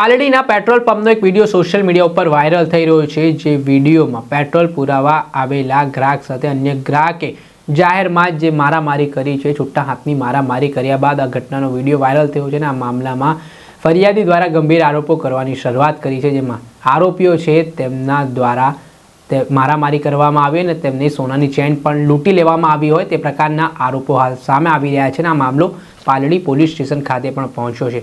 પાલડીના petrol પંપનો એક video social media ઉપર વાયરલ થઈ રહ્યો છે, જે વિડીયોમાં પેટ્રોલ પુરાવા આવેલા ગ્રાહક સાથે અન્ય ગ્રાહકે જાહેરમાં જ મારામારી કરી છે, છૂટા હાથની મારામારી કર્યા બાદ આ ઘટનાનો વીડિયો વાયરલ થયો છે અને આ મામલામાં ફરિયાદી દ્વારા ગંભીર આરોપો કરવાની શરૂઆત કરી છે, જેમાં આરોપીઓ છે તેમના દ્વારા તે મારામારી કરવામાં આવી અને તેમની સોનાની ચેન પણ લૂંટી લેવામાં આવી હોય તે પ્રકારના આરોપો હાલ સામે આવી રહ્યા છે અને આ મામલો પાલડી પોલીસ સ્ટેશન ખાતે પણ પહોંચ્યો છે.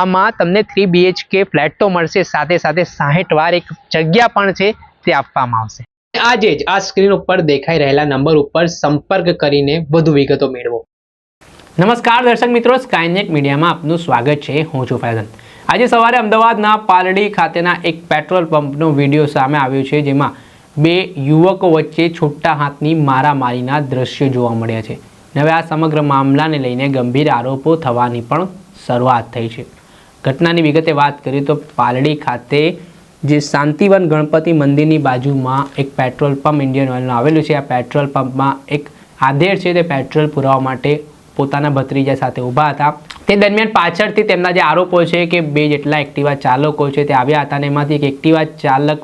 આમાં તમને થ્રી બીએચકે ફ્લેટ તો મળશે, સાથે સાથે સાહીઠ વાર એક જગ્યા પણ છે, તે આપવામાં આવશે. આજે જ આ સ્ક્રીન ઉપર દેખાઈ રહેલા નંબર ઉપર સંપર્ક કરીને વધુ વિગતો મેળવો. નમસ્કાર દર્શક મિત્રો સ્કાયનેટ મીડિયામાં આપનું સ્વાગત છે, હું છું ફૈઝન આજે સવારે અમદાવાદના પાલડી ખાતેના એક પેટ્રોલ પંપનો વીડિયો સામે આવ્યો છે, જેમાં બે યુવકો વચ્ચે છૂટા હાથની મારામારીના દ્રશ્યો જોવા મળ્યા છે. હવે આ સમગ્ર મામલાને લઈને ગંભીર આરોપો થવાની પણ શરૂઆત થઈ છે. ઘટનાની વિગતે વાત કરીએ તો પાલડી ખાતે જે શાંતિવન ગણપતિ મંદિરની બાજુમાં એક પેટ્રોલ પંપ ઇન્ડિયન ઓઇલનું આવેલું છે. આ પેટ્રોલ પંપમાં એક આધેર છે તે પેટ્રોલ પુરાવા માટે પોતાના ભત્રીજા સાથે ઊભા હતા. તે દરમિયાન પાછળથી તેમના જે આરોપો છે કે બે જેટલા એક્ટિવા ચાલકો છે તે આવ્યા હતા અને એમાંથી એક એક્ટિવા ચાલક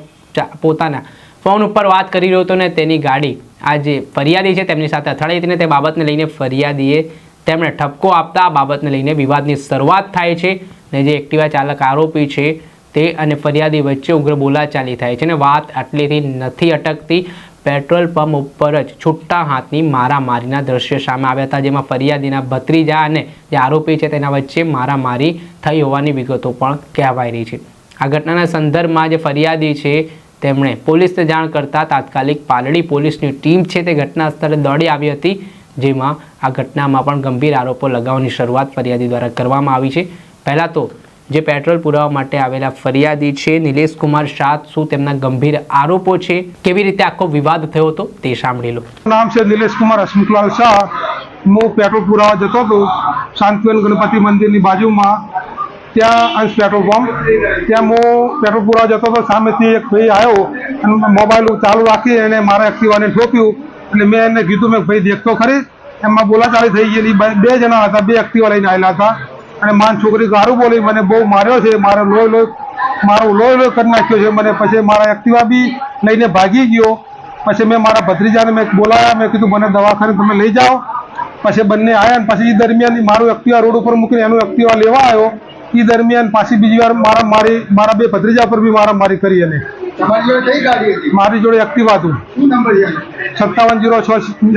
પોતાના ફોન ઉપર વાત કરી રહ્યો હતો ને તેની ગાડી આ જે ફરિયાદી છે તેમની સાથે અથડાઈ હતી ને તે બાબતને લઈને ફરિયાદીએ તેમણે ઠપકો આપતા આ બાબતને લઈને વિવાદની શરૂઆત થાય છે. ને જે એક્ટિવા ચાલક આરોપી છે, તે અને ફરિયાદી વચ્ચે ઉગ્ર બોલાચાલી થાય છે અને વાત આટલીથી નથી અટકતી. પેટ્રોલ પંપ ઉપર જ છૂટા હાથની મારામારીના દ્રશ્યો સામે આવ્યા હતા, જેમાં ફરિયાદીના ભત્રીજા અને જે આરોપી છે તેના વચ્ચે મારામારી થઈ હોવાની વિગતો પણ કહેવાઈ રહી છે. આ ઘટનાના સંદર્ભમાં જે ફરિયાદી છે, તેમણે પોલીસને જાણ કરતાં તાત્કાલિક પાલડી પોલીસની ટીમ છે તે ઘટના સ્થળે દોડી આવી હતી, જેમાં આ ઘટનામાં પણ ગંભીર આરોપો લગાવવાની શરૂઆત ફરિયાદી દ્વારા કરવામાં આવી છે. પહેલાં તો જે પેટ્રોલ પુરાવા માટે આવેલા ફરિયાદી છે, નિલેશ કુમાર શાહ, શું તેમના ગંભીર આરોપો છે? કેવી રીતે આખો વિવાદ થયો હતો તે સાંભળી લો. નામ છે નિલેશ કુમાર હસમુખલાલ શાહ. હું પેટ્રોલ પુરાવા જતો હતો શાંતિવન ગણપતિ મંદિરની બાજુમાં. ત્યાં પેટ્રોલ પંપ. ત્યાં હું પેટ્રોલ પુરાવા જતો હતો. સામેથી એક ભાઈ આવ્યો અને મોબાઈલ ચાલુ રાખી અને મારા એક્ટિવાને ઠોક્યું એટલે મેં એને કીધું, મેં ભાઈ દેખતો ખરી. એમાં બોલાચાલી થઈ ગયેલી. બે જણા હતા, બે એક્ટિવા લઈને આવેલા હતા. અને માન છોકરી ગારું બોલી મને બહુ માર્યો છે મારો લોહી લોહી મારો લોહી લોહી કરી નાખ્યો છે. મને પછી મારા એક્ટિવા બી લઈને ભાગી ગયો. પછી મેં મારા ભત્રીજાને મેં બોલાયા મેં કીધું મને દવાખાને તમે લઈ જાઓ. પછી બંને આવ્યા ને પછી એ દરમિયાન મારું એક્ટિવા રોડ ઉપર મૂકીને એનું એક્ટિવા લેવા આવ્યો. એ દરમિયાન પાછી બીજી વાર મારા મારી મારા બે ભત્રીજા પર બી મારા મારી કરી હતી? મારી જોડે એક્ટિવા હતું. સત્તાવન જીરો છ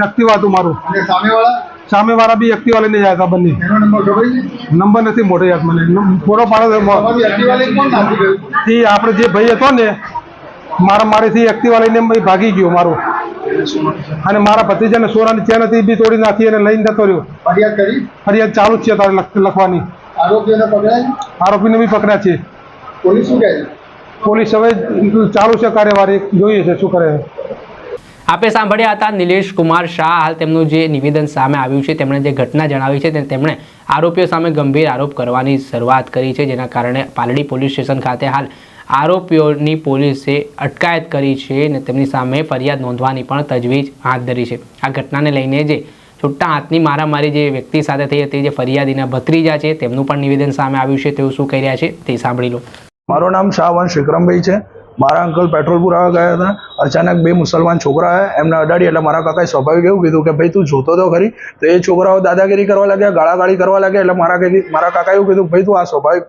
એક્ટિવા હતું મારું. અને સામેવાળા સામેવાળા બી એક્ટિવા લઈને જાય હતા બંને. નંબર નથી મોટો યાદ મને. પૂરો પાડો એ આપણે જે ભાઈ હતો ને મારા મારીથી એક્ટિવા લઈને ભાગી ગયો મારો. અને મારા ભત્રીજાને સોનાની ચેન હતી બી તોડી નાખી અને લઈને જતો રહ્યો. ફરિયાદ ચાલુ જ છે તારે લખવાની. આરોપીને બી પકડ્યા છે. પોલીસ શું કહે છે? પોલીસ હવે ચાલુ છે કાર્યવાહી. જોઈએ છે શું કરે છે. આપે સાંભળ્યા હતા નિલેશ કુમાર શાહ હાલ તેમનું જે નિવેદન સામે આવ્યું છે, તેમણે જે ઘટના જણાવી છે તેમણે આરોપીઓ સામે ગંભીર આરોપ કરવાની શરૂઆત કરી છે, જેના કારણે પાલડી પોલીસ સ્ટેશન ખાતે હાલ આરોપીઓની પોલીસે અટકાયત કરી છે અને તેમની સામે ફરિયાદ નોંધવાની પણ તજવીજ હાથ ધરી છે. આ ઘટનાને લઈને જે છૂટા હાથની મારામારી જે વ્યક્તિ સાથે થઈ હતી, જે ફરિયાદીના ભત્રીજા છે, તેમનું પણ નિવેદન સામે આવ્યું છે, તેઓ શું કહી રહ્યા છે તે સાંભળી લો. મારું નામ શાહવંશ વિક્રમભાઈ છે. મારા અંકલ પેટ્રોલ પુરાવા ગયા હતા. અચાનક બે મુસલમાન છોકરા આવ્યા. એમને અડાડી એટલે મારા કાકાએ સ્વાભાવિક એવું કીધું કે, ભાઈ, તું જોતો તો ખરી, તો એ છોકરાઓ દાદાગીરી કરવા લાગ્યા, ગાળાગાળી કરવા લાગ્યા એટલે મારા મારા કાકાએ એવું કીધું, ભાઈ, તું આ સ્વાભાવિક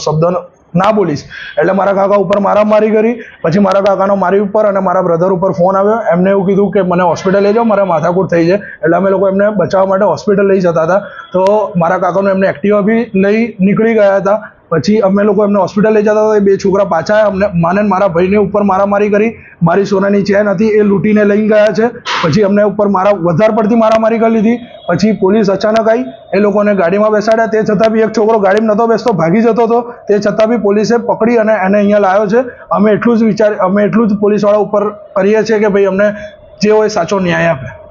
શબ્દનો ના બોલીશ. એટલે મારા કાકા ઉપર મારામારી કરી. પછી મારા કાકાનો મારી ઉપર અને મારા બ્રધર ઉપર ફોન આવ્યો. એમને એવું કીધું કે, મને હોસ્પિટલ લઈ જાઓ, મારા માથાકૂટ થઈ છે. એટલે અમે લોકો એમને બચાવવા માટે હોસ્પિટલ લઈ જતા હતા. તો મારા કાકાનું એમને એક્ટિવા બી લઈ નીકળી ગયા હતા. પછી અમે લોકો એમને હોસ્પિટલ લઈ જતા હતા. એ બે છોકરા પાછા અમને, માને મારા ભાઈને ઉપર મારામારી કરી. મારી સોનાની ચેન હતી, એ લૂંટીને લઈને ગયા છે. પછી અમને ઉપર મારા, વધારે પડતી મારામારી કરી લીધી. પછી પોલીસ અચાનક આવી એ લોકોને ગાડીમાં બેસાડ્યા. તે છતાં બી એક છોકરો ગાડીમાં નહોતો બેસતો, ભાગી જતો હતો. તે છતાં બી પોલીસે પકડી અને એને અહીંયા લાવ્યો છે. અમે એટલું જ વિચાર, અમે એટલું જ પોલીસવાળા ઉપર કરીએ છીએ કે ભાઈ અમને જે હોય સાચો ન્યાય આપે.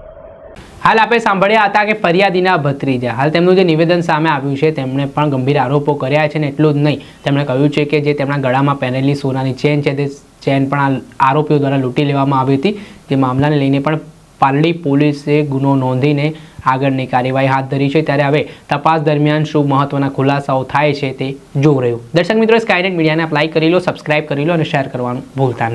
હાલ આપણે સાંભળ્યા હતા કે ફરિયાદીના ભત્રીજા, હાલ તેમનું જે નિવેદન સામે આવ્યું છે, તેમણે પણ ગંભીર આરોપો કર્યા છે ને એટલું જ નહીં. તેમણે કહ્યું છે કે જે તેમના ગળામાં પહેરેલી સોનાની ચેન છે, તે ચેન પણ આરોપીઓ દ્વારા લૂંટી લેવામાં આવી હતી. જે મામલાને લઈને પણ પાલડી પોલીસે ગુનો નોંધીને આગળની કાર્યવાહી હાથ ધરી છે. ત્યારે હવે તપાસ દરમિયાન શું મહત્વના ખુલાસાઓ થાય છે તે જોઈ રહ્યું. દર્શક મિત્રો સ્કાયનેટ મીડિયાને અપ્લાય કરી લો સબસ્ક્રાઇબ કરી લો અને શેર કરવાનું ભૂલતા નહીં.